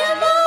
Anamor.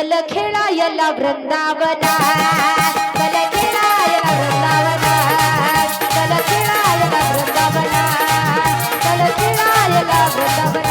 चल खेळायला वृंदावना चल खेळायला वृंदावना चल खेळायला वृंदावना खेळायला वृंदावना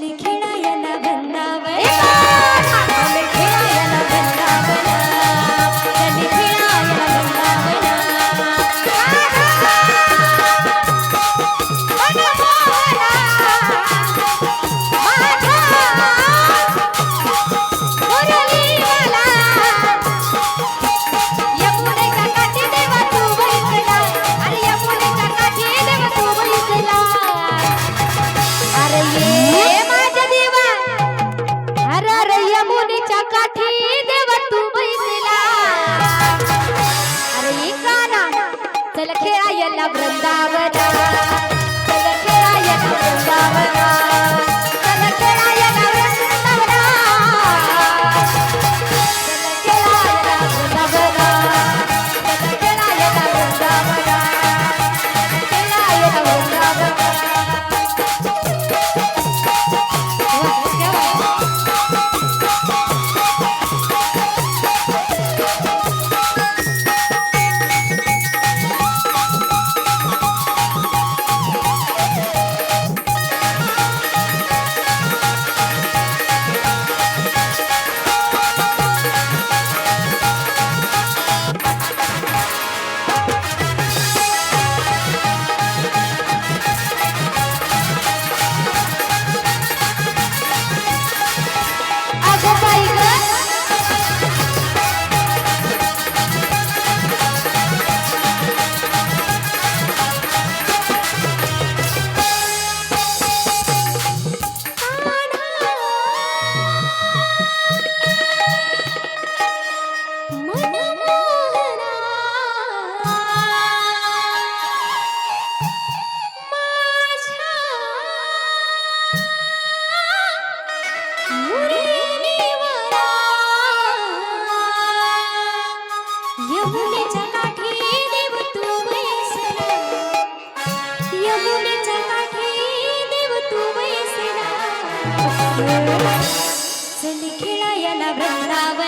लिखे oh चल खिलाया ना वृंदावन